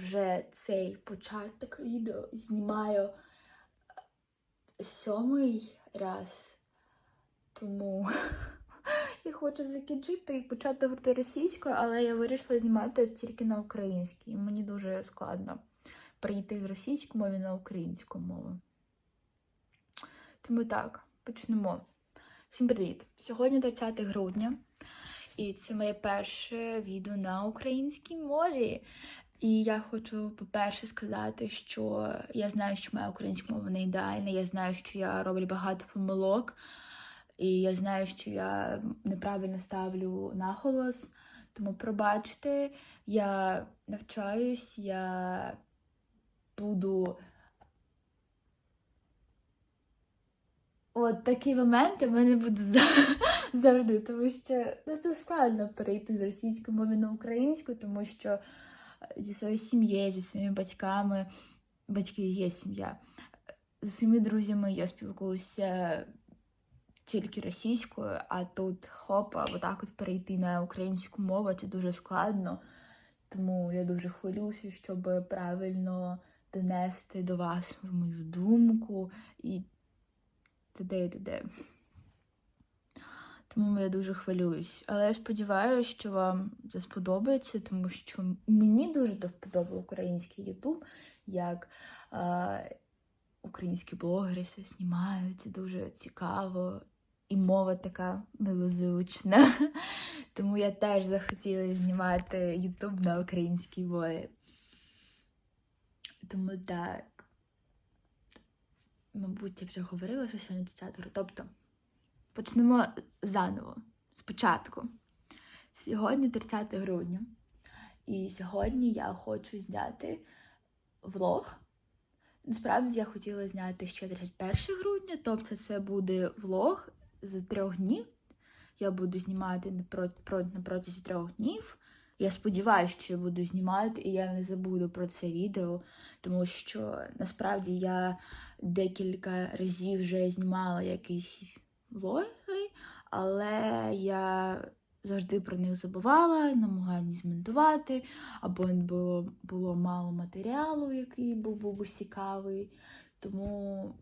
вже цей початок відео знімаю е, сьомий раз. Тому я хочу закінчити і почати говорити російською, але я вирішила знімати тільки на українській. І Мені дуже складно перейти з російської мови на українську мову. Тому так, почнемо. Всім привіт! Сьогодні 30 грудня, і це моє перше відео на українській мові. І я хочу, по-перше, сказати, що я знаю, що моя українська мова не ідеальна, я знаю, що я роблю багато помилок, і я знаю, що я неправильно ставлю наголос. Тому пробачте, я навчаюсь, я буду. От такі моменти в мене будуть завжди, тому що ну, це складно перейти з російської мови на українську, тому що зі своєю сім'єю, зі своїми батьками, батьки є сім'я. Зі своїми друзями я спілкуюся тільки російською, а тут хопа, отак от перейти на українську мову це дуже складно. Тому я дуже хвилююся, щоб правильно донести до вас мою думку і т.д. і т.д. Тому я дуже хвилююсь. Але я сподіваюся, що вам це сподобається, тому що мені дуже до український Ютуб, як е, українські блогери все знімають. Дуже цікаво. І мова така милозвучна. Тому я теж захотіла знімати Ютуб на українській мові. Тому так. Мабуть, я вже говорила, що сьогодні 30 грудня. Тобто, почнемо заново, спочатку. Сьогодні 30 грудня. І сьогодні я хочу зняти влог. Насправді я хотіла зняти ще 31 грудня, тобто це буде влог з трьох днів. Я буду знімати на про- про- на протязі трьох днів. Я сподіваюся, що я буду знімати, і я не забуду про це відео, тому що насправді я декілька разів вже знімала якісь влоги, але я завжди про них забувала, намагалась змонтувати, або було, було мало матеріалу, який був, був би цікавий. Тому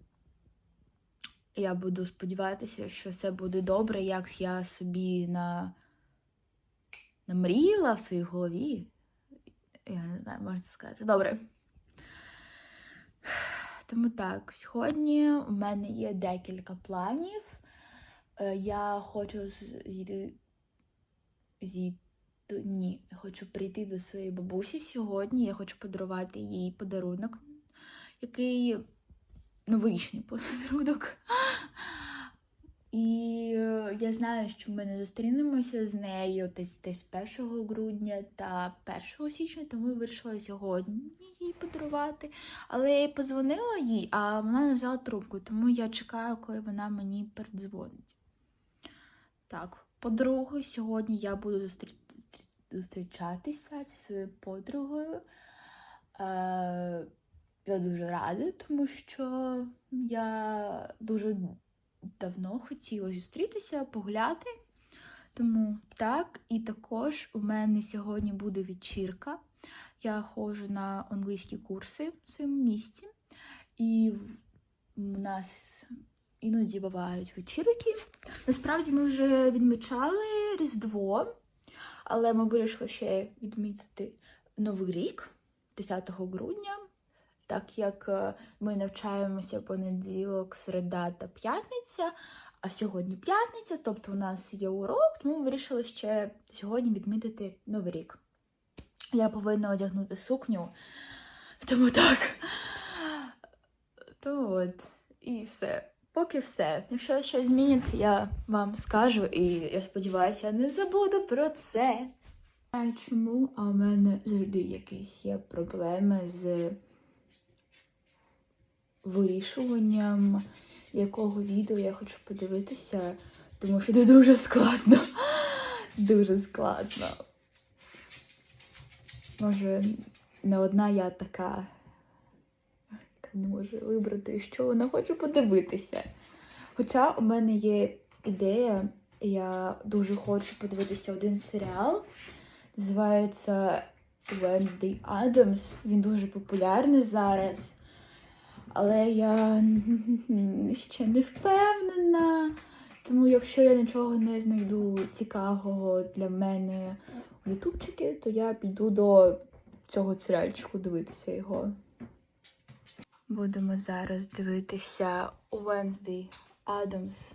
я буду сподіватися, що все буде добре, як я собі на... намріяла в своїй голові. Я не знаю, можна сказати. Добре. Тому так, сьогодні у мене є декілька планів. Е, Я хочу зійти. зійти ні, я хочу прийти до своєї бабусі сьогодні. Я хочу подарувати їй подарунок, який новорічний подарунок. І я знаю, що ми не зустрінемося з нею десь десь 1 грудня та 1 січня, тому я вирішила сьогодні їй подарувати. Але я їй подзвонила їй, а вона не взяла трубку, тому я чекаю, коли вона мені передзвонить. Так, по-друге, сьогодні я буду зустрі- зустрічатися зі своєю подругою. Е, я дуже рада, тому що я дуже давно хотіла зустрітися, погуляти. Тому так, і також у мене сьогодні буде вечірка. Я ходжу на англійські курси в своєму місті, і в- нас іноді бувають вечірки. Насправді ми вже відмічали Різдво, але ми вирішили ще відмітити Новий рік 10 грудня. Так як е, ми навчаємося понеділок, середа та п'ятниця, а сьогодні п'ятниця, тобто у нас є урок, тому ми вирішили ще сьогодні відмітити Новий рік. Я повинна одягнути сукню, тому так. То от, і все. Поки все. Якщо щось зміниться, я вам скажу, і я сподіваюся, не забуду про це. А чому? А у мене завжди якісь є проблеми з вирішуванням, якого відео я хочу подивитися, тому що це дуже складно. Дуже складно. Може, не одна я така, не може вибрати, що вона хоче подивитися. Хоча у мене є ідея, я дуже хочу подивитися один серіал. Називається Wednesday Adams. Він дуже популярний зараз. Але я ще не впевнена. Тому якщо я нічого не знайду цікавого для мене в ютубчики, то я піду до цього серіальчику дивитися його. Будемо зараз дивитися Wednesday Adams.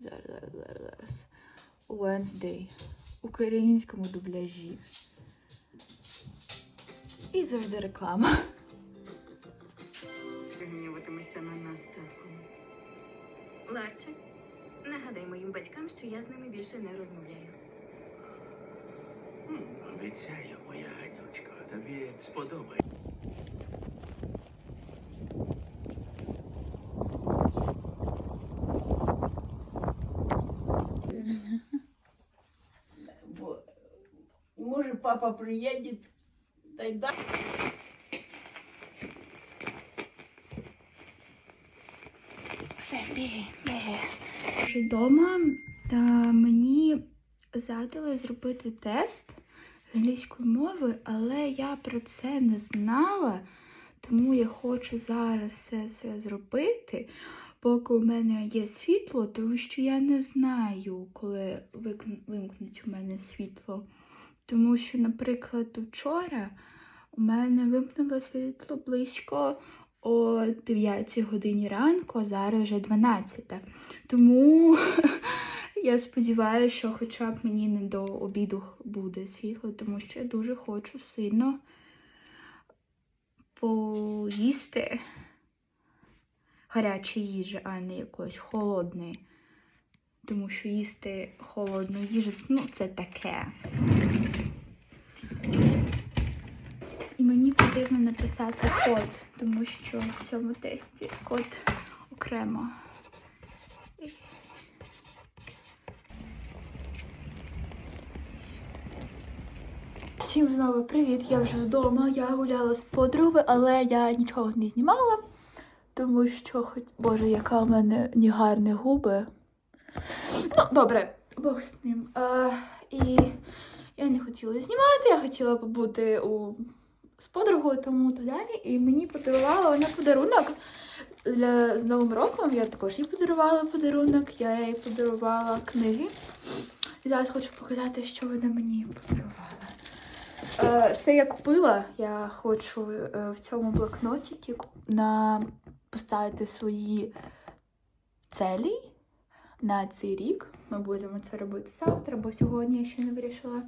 Зараз, зараз, зараз, зараз. Wednesday. Українському дубляжі. І завжди реклама. Ти на нас, татку. Ларче, нагадай моїм батькам, що я з ними більше не розмовляю. Обіцяю, моя гадючко, тобі сподобається. Папа приедет, біги. Вже вдома та мені задали зробити тест англійської мови, але я про це не знала, тому я хочу зараз все це зробити, поки у мене є світло, тому що я не знаю, коли вимкнуть у мене світло. Тому що, наприклад, вчора у мене вимкнуло світло близько о 9 годині ранку, а зараз вже 12. Тому я сподіваюся, що хоча б мені не до обіду буде світло, тому що я дуже хочу сильно поїсти гарячої їжі, а не якоїсь холодної. Тому що їсти холодну їжу, ну, це таке. І мені потрібно написати код, тому що в цьому тесті код окремо. Всім знову привіт! Я вже вдома. Я гуляла з подругою, але я нічого не знімала, тому що, хоч Боже, яка в мене негарні губи. Ну, добре, Бог з ним. А, і я не хотіла знімати, я хотіла побути у з подругою, тому то далі. І мені подарувала вона подарунок для з Новим роком. Я також їй подарувала подарунок, я їй подарувала книги. І зараз хочу показати, що вона мені подарувала. Е, Це я купила. Я хочу е, в цьому блокнотіки на поставити свої целі на цей рік. Ми будемо це робити завтра, бо сьогодні я ще не вирішила.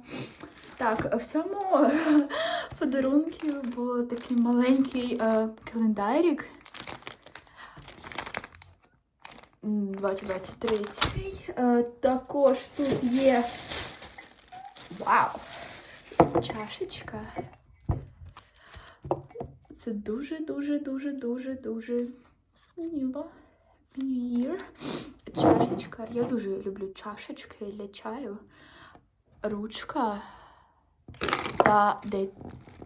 Так, в цьому подарунку був такий маленький е, календарик. 2023. Е, також тут є. Вау! Чашечка. Це дуже, дуже, дуже, дуже, дуже мило. Year. Чашечка. Я дуже люблю чашечки для чаю. Ручка та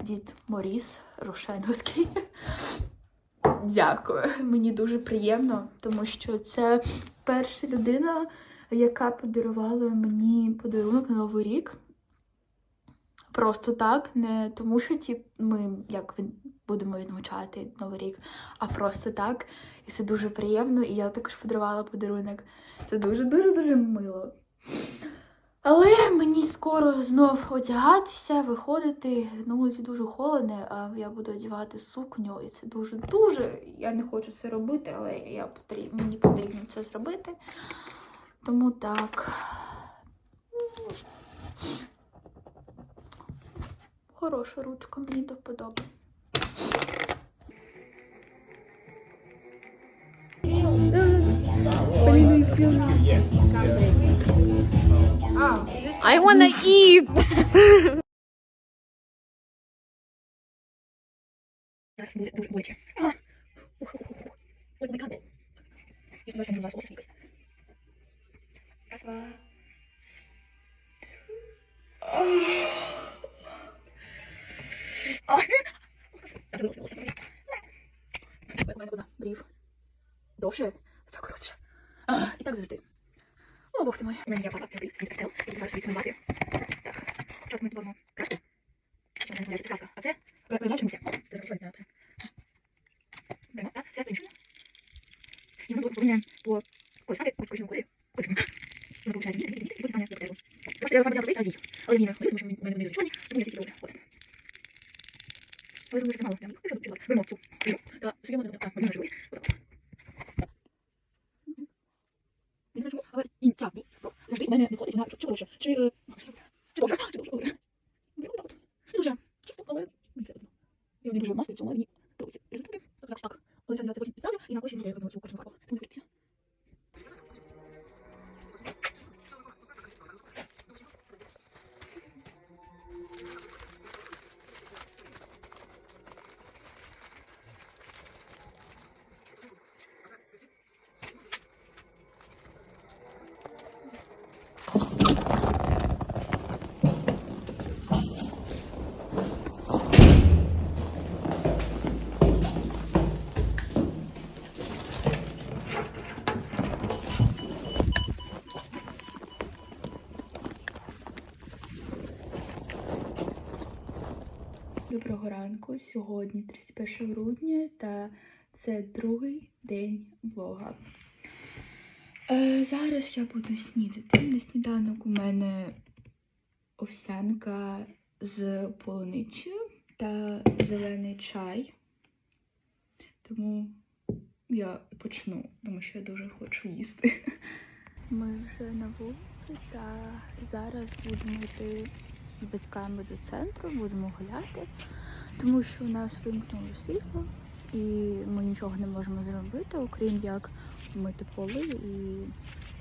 дід Моріс Рошеновський. Дякую. Мені дуже приємно, тому що це перша людина, яка подарувала мені подарунок на Новий рік. Просто так, не тому, що ті, ми як від- будемо відмічати Новий рік, а просто так. І це дуже приємно. І я також подарувала подарунок. Це дуже-дуже-дуже мило. Але мені скоро знов одягатися, виходити. На вулиці дуже холодно, а я буду одягати сукню, і це дуже-дуже. Я не хочу це робити, але я потріб... мені потрібно це зробити. Тому так. Хороша ручка, мені до вподоби. Oh, I wanna eat! Wait, wait, wait. Wait, ah. wait, wait. Wait, wait, wait. Це краска, а це місця. Це що я написав. Беремо, так, все по-іншому. І воно повинен по користати кожному колі. Кожному. Воно получає лінії, лінії, і потім стане до Просто я вам а дій. Але ні, не тому що в мене вони чорні, тому я тільки роблю. От. Але думаю, що це мало. Я виходжу, пішла. Беремо цю. Беремо. Та, сидимо, так, мені живий. Отак. Мгм. Не знаю чому, але і ця, ні, про. Завжди в мене виходить, вона чи добре, чи, е, чи добре, чи добре, добре. Беремо так от. Не дуже чисто, але мені все одно. Я не дуже мастер в цьому, але мені подобаються результати. Так, так, так. Але я це потім підправлю і на кожній додаю одну цю кожну фарбу. Тому не крутиться. Сьогодні 31 грудня, та це другий день влога. Е, зараз я буду снідати. На сніданок у мене овсянка з полуницею та зелений чай. Тому я почну, тому що я дуже хочу їсти. Ми вже на вулиці та зараз будемо йти з батьками до центру, будемо гуляти, тому що у нас вимкнуло світло і ми нічого не можемо зробити, окрім як мити поли і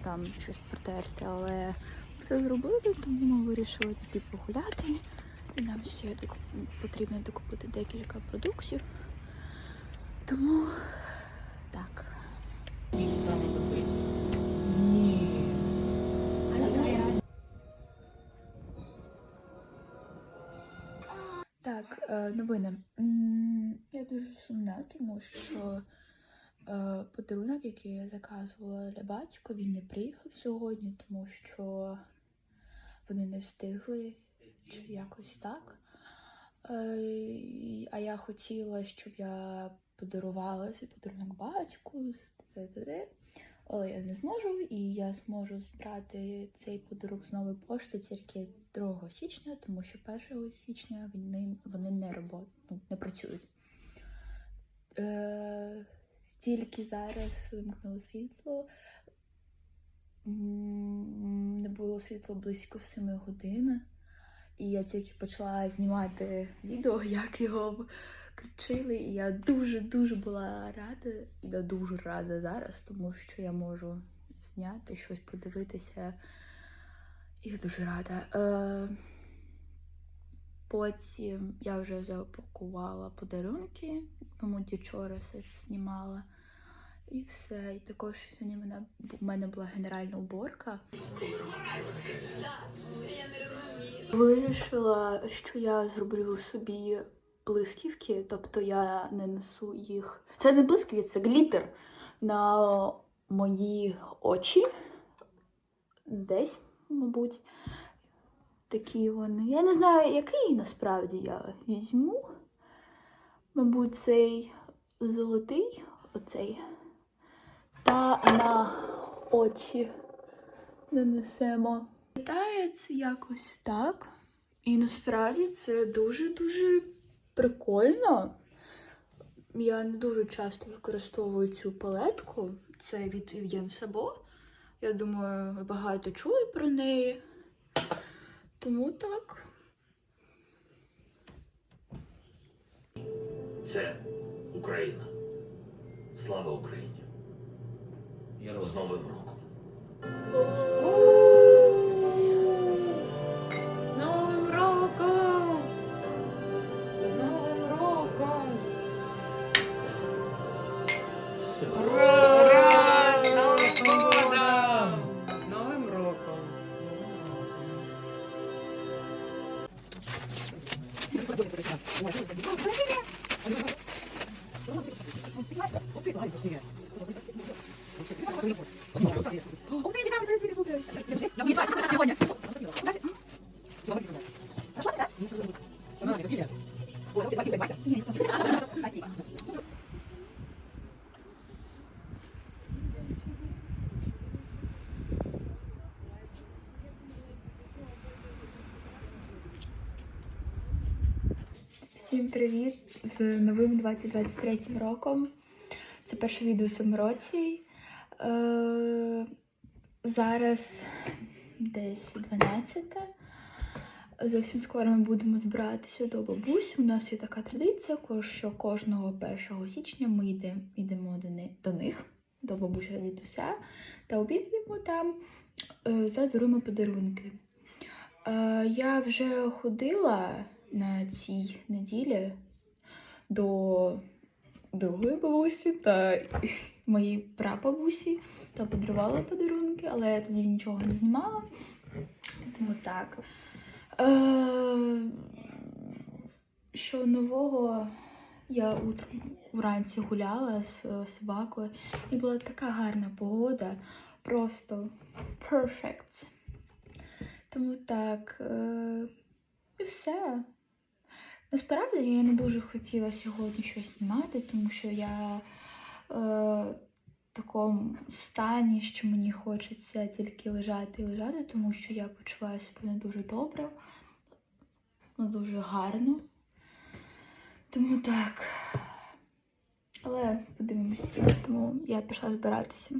там щось протерти. Але все зробили, тому ми вирішили піти погуляти. І нам ще потрібно докупити декілька продуктів. Тому так. Так, е, новини. Я дуже сумна, тому що е, подарунок, який я заказувала для батька, він не приїхав сьогодні, тому що вони не встигли чи якось так. Е, А я хотіла, щоб я подарувала цей подарунок батьку. Але я не зможу, і я зможу збирати цей подарунок з нової пошти тільки 2 січня, тому що 1 січня вони, вони не робот, ну, не працюють. Е, стільки зараз вимкнуло світло. Не було світла близько 7 годин. І я тільки почала знімати відео, як його включили. І я дуже-дуже була рада. І я дуже рада зараз, тому що я можу зняти щось, подивитися. Я дуже рада. Е, потім я вже запакувала подарунки, мабуть, вчора все знімала. І все. І також сьогодні мене, в мене була генеральна уборка. Вирішила, що я зроблю собі блисківки, тобто я не несу їх. Це не блискавки, це глітер на мої очі. Десь, мабуть, такі вони. Я не знаю, який насправді я візьму. Мабуть, цей золотий, оцей. Та на очі нанесемо. Виглядається якось так. І насправді це дуже-дуже прикольно. Я не дуже часто використовую цю палетку. Це від Ів'єн Сабо. Я думаю, ви багато чули про неї. Тому так. Це Україна. Слава Україні! З Новим роком! Привіт з новим 2023 роком. Це перше відео в цьому році. Е, зараз десь 12. Зовсім скоро ми будемо збиратися до бабусь. У нас є така традиція, що кожного 1 січня ми йдемо, йдемо до, ни- до них, до бабуся дідуся, та обідаємо там е, та даруємо подарунки. Е, я вже ходила на цій неділі до другої бабусі та моїй прабабусі та подарувала подарунки, але я тоді нічого не знімала. Тому так. Е, що нового я вранці гуляла з е, собакою, і була така гарна погода, просто perfect. Тому так, е, і все. Насправді я не дуже хотіла сьогодні щось знімати, тому що я е, в такому стані, що мені хочеться тільки лежати і лежати, тому що я почуваю себе не дуже добре, не дуже гарно. Тому так. Але подивимося, тому я пішла збиратися.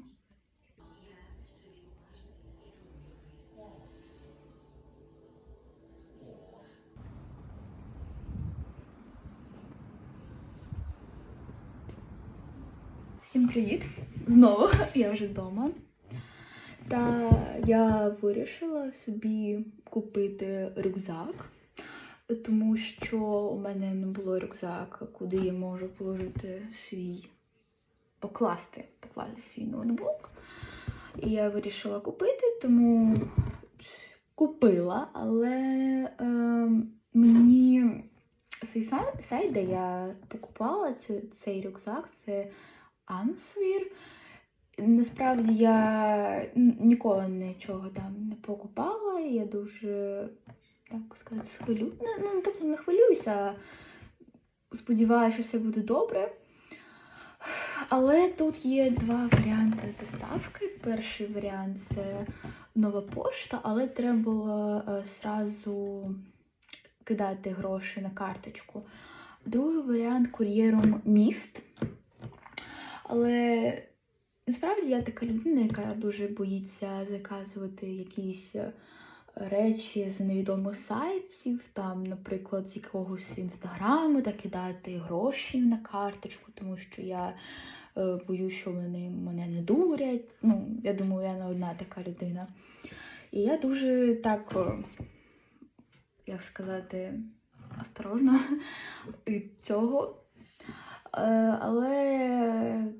Всім привіт! Знову я вже вдома. Та я вирішила собі купити рюкзак, тому що у мене не було рюкзака, куди я можу положити свій покласти, покласти свій ноутбук. І я вирішила купити, тому купила, але е, мені цей сайт, де я покупала цей рюкзак, це Answear. Насправді я ніколи нічого там не покупала. Я дуже, так сказати, хвилю. Ну, тобто не хвилююся, сподіваюся, що все буде добре. Але тут є два варіанти доставки. Перший варіант це нова пошта, але треба було е, зразу кидати гроші на карточку. Другий варіант кур'єром міст. Але насправді я така людина, яка дуже боїться заказувати якісь е, речі з невідомих сайтів, там, наприклад, з якогось інстаграму та кидати гроші на карточку, тому що я е, боюсь, що вони мене не дурять. Ну, я думаю, я не одна така людина. І я дуже так, е, як сказати, осторожна від цього. Е, Але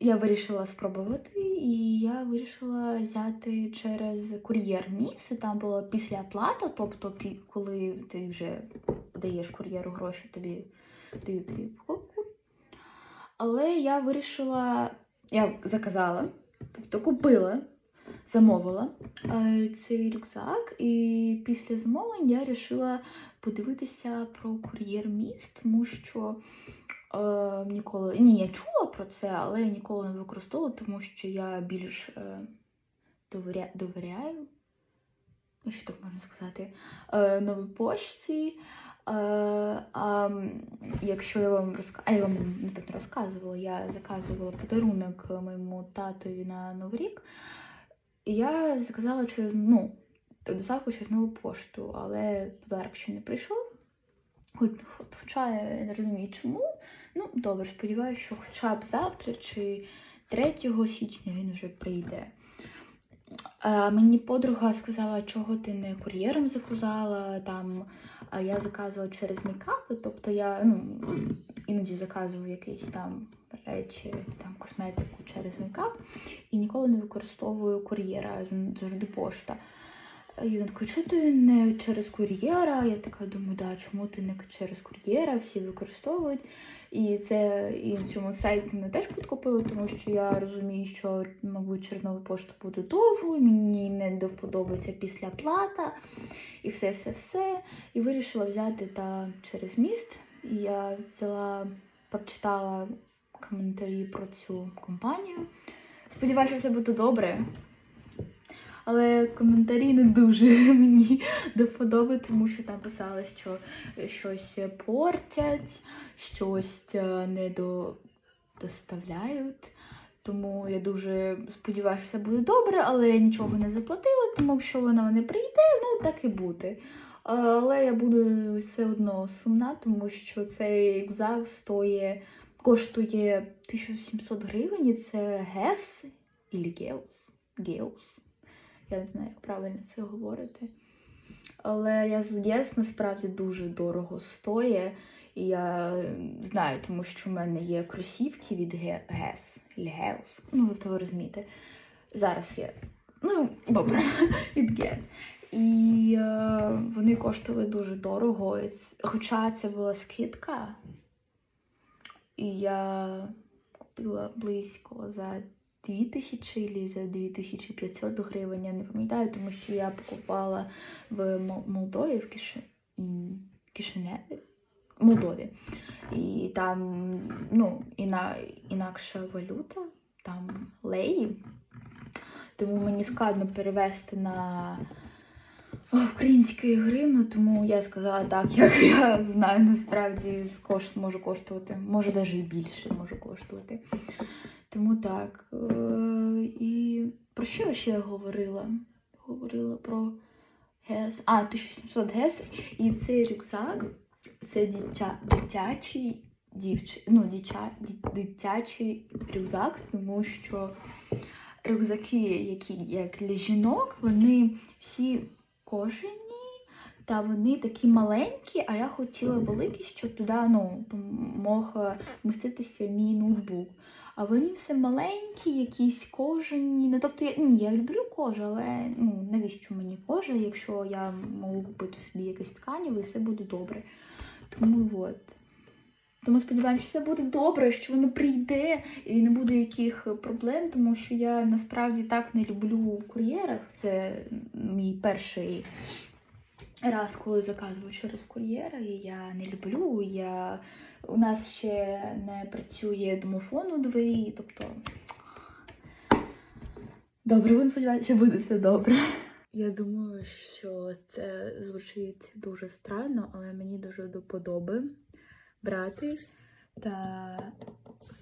я вирішила спробувати, і я вирішила взяти через кур'єр мікс. І там була післяоплата, тобто коли ти вже даєш кур'єру гроші, тобі дають тобі покупку. Але я вирішила, я заказала, тобто купила, замовила е, цей рюкзак, і після замовлення я вирішила подивитися про кур'єр міст, тому що е, ніколи. Ні, я чула про це, але я ніколи не використовувала, тому що я більш е, довіря... довіряю. Ну, що так можна сказати? Е, новій почті. Е, м, якщо я вам розка... а я вам напевно розказувала, я заказувала подарунок моєму татові на Новий рік. І я заказала через ну, доставку через нову пошту, але подарок ще не прийшов. Хоч, хоча я не розумію, чому. Ну, добре, сподіваюся, що хоча б завтра чи 3 січня він вже прийде. А, мені подруга сказала, чого ти не кур'єром заказала. Там а я заказувала через мейкапи, тобто я ну, іноді заказую якісь там речі, там косметику через мейкап і ніколи не використовую кур'єра, завжди пошта. І вона така, чого ти не через кур'єра? Я така думаю, да, чому ти не через кур'єра? Всі використовують. І це і на цьому сайті мене теж підкупили, тому що я розумію, що, мабуть, через нову пошту буде довго, мені не до вподобається після плата і все-все-все. І вирішила взяти та через міст. І я взяла, прочитала коментарі про цю компанію. Сподіваюся, що все буде добре. Але коментарі не дуже мені до вподоби, тому що там писали, що щось портять, щось е, не до... доставляють. Тому я дуже сподіваюся, що все буде добре, але я нічого не заплатила, тому якщо вона не прийде, ну так і буде. Але я буду все одно сумна, тому що цей рюкзак стоїть, коштує 1700 гривень, і це ГЕС і Геус. Геус. Я не знаю, як правильно це говорити. Але я ГЕС насправді дуже дорого стоїть. І я знаю, тому що в мене є кросівки від Ге- ГЕС, Геус. Ну, тобто ви розумієте. Зараз я. Ну, добре, від ГЕС. І е, вони коштували дуже дорого. Хоча це була скидка. І я купила близько за 2000 чи за 2500 гривень, я не пам'ятаю, тому що я покупала в Мол- Молдові, в Киши... Кишиневі. Молдові. І там ну, іна... інакша валюта, там леї. Тому мені складно перевести на українську гривну, тому я сказала так, як я знаю, насправді кошт може коштувати, може навіть і більше може коштувати. Тому так. Е, І про що я ще говорила? Говорила про ГЕС. А, 1700 ГЕС. І цей рюкзак це дитя, дитячий дівч... ну, дитя, дитячий рюкзак, тому що рюкзаки, які як для жінок, вони всі кожані. Та вони такі маленькі, а я хотіла великі, щоб туди ну, мог е, вміститися мій ноутбук. А вони все маленькі, якісь кожані. Ну, тобто, я, ні, я люблю кожу, але ну, навіщо мені кожа, якщо я можу купити собі якесь тканів і все буде добре. Тому от. Тому сподіваємося, що все буде добре, що воно прийде і не буде яких проблем, тому що я насправді так не люблю у кур'єрах. Це мій перший раз, коли заказував через кур'єра, і я не люблю. Я... У нас ще не працює домофон у двері, тобто. Добре, будемо сподіватися, що буде все добре. Я думаю, що це звучить дуже странно, але мені дуже до подоби брати та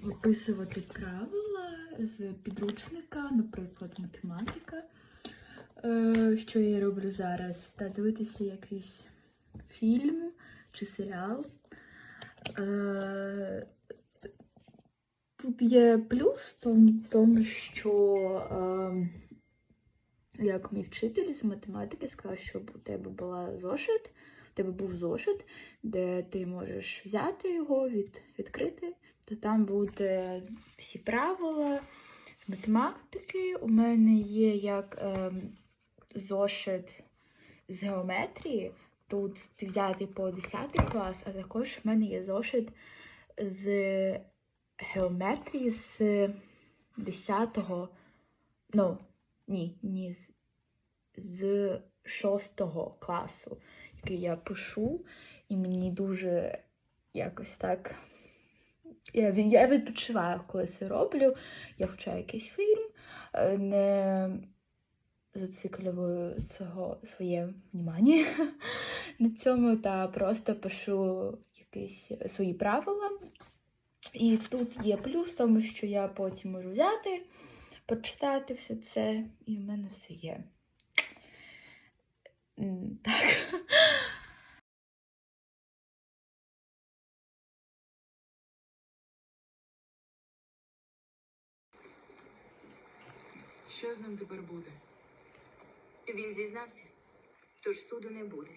виписувати правила з підручника, наприклад, математика. Е, Що я роблю зараз? Та дивитися якийсь фільм чи серіал. Е, Тут є плюс в тому, що е, як мій вчитель з математики сказав, щоб у тебе була зошит, у тебе був зошит, де ти можеш взяти його, від, відкрити, та там буде всі правила з математики. У мене є як е, зошит з геометрії, тут з 9 по 10 клас, а також в мене є зошит з геометрії з 10, ну, ні, ні, з, з 6 класу, який я пишу, і мені дуже якось так. Я, я відпочиваю, коли це роблю. Я включаю якийсь фільм, е, не зациклюю свого, своє внимання на цьому та просто пишу якісь свої правила. І тут є плюс тому, що я потім можу взяти, прочитати все це, і в мене все є. Так. Що з ним тепер буде? Він зізнався, тож суду не буде.